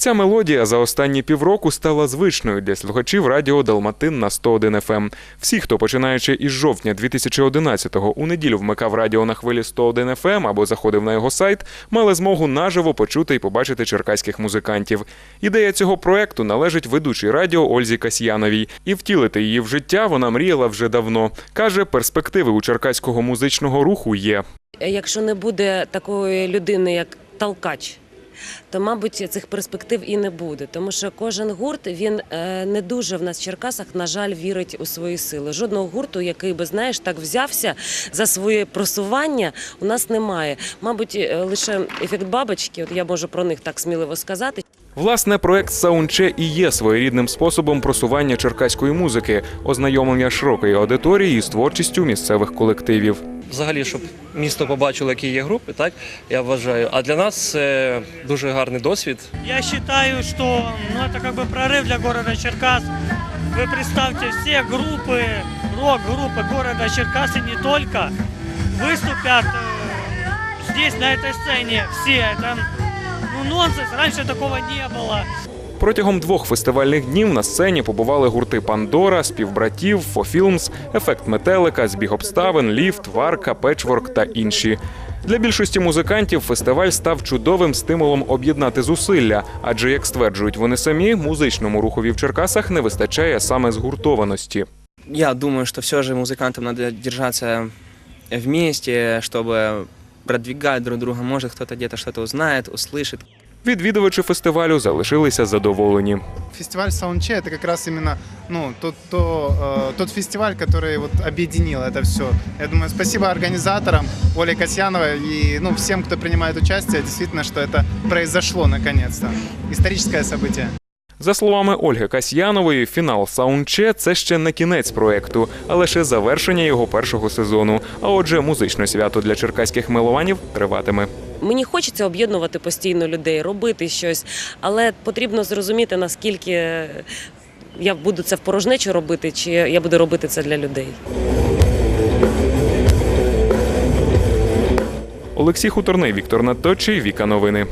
Ця мелодія за останні півроку стала звичною для слухачів радіо Далматин на 101 FM. Всі, хто починаючи із жовтня 2011-го у неділю вмикав радіо на хвилі 101 FM або заходив на його сайт, мали змогу наживо почути і побачити черкаських музикантів. Ідея цього проекту належить ведучій радіо Ользі Касьяновій, і втілити її в життя вона мріяла вже давно. каже, перспективи у черкаського музичного руху є. Якщо не буде такої людини, як Талкач, то, мабуть, цих перспектив і не буде. Тому що кожен гурт він е, не дуже в нас в Черкасах, на жаль, вірить у свої сили. Жодного гурту, який би знаєш, так взявся за своє просування, у нас немає. Мабуть, е, лише ефект бабочки, от я можу про них так сміливо сказати. Власне, проект Саунче і є своєрідним способом просування черкаської музики, ознайомлення широкої аудиторії з творчістю місцевих колективів взагалі, щоб місто побачило, які є групи, так я вважаю. А для нас це дуже гарний досвід. Я считаю, что ну, это как бы прорыв для города Черкас. Вы представьте, все группы, рок-группы города Черкас и не только выступят э, здесь, на этой сцене. Все. Это ну, нонсенс. Раньше такого не было. Протягом двох фестивальних днів на сцені побували гурти Пандора, співбратів, Фофілмс, Ефект Метелика, Збіг обставин, Ліфт, Варка, Печворк та інші. Для більшості музикантів фестиваль став чудовим стимулом об'єднати зусилля, адже, як стверджують вони самі, музичному рухові в Черкасах не вистачає саме згуртованості. Я думаю, что все же музыкантам надо держаться вместе, чтобы продвигать друг друга. Может, кто-то где-то что-то узнает, услышит. Відвідувачі фестивалю залишилися задоволені. Фестиваль Саунче это как раз именно ну, тот, то, э, тот фестиваль, который вот объединил это все. Я думаю, спасибо организаторам, Оле Касьяновой и ну, всем, кто принимает участие. Действительно, что это произошло наконец-то. Историческое событие. За словами Ольги Касьянової, фінал Саунче це ще не кінець проекту, а лише завершення його першого сезону. А отже, музичне свято для черкаських мелованів триватиме. Мені хочеться об'єднувати постійно людей, робити щось, але потрібно зрозуміти, наскільки я буду це в порожнечу робити, чи я буду робити це для людей. Олексій Хуторний, Віктор Наточий, Віка Новини.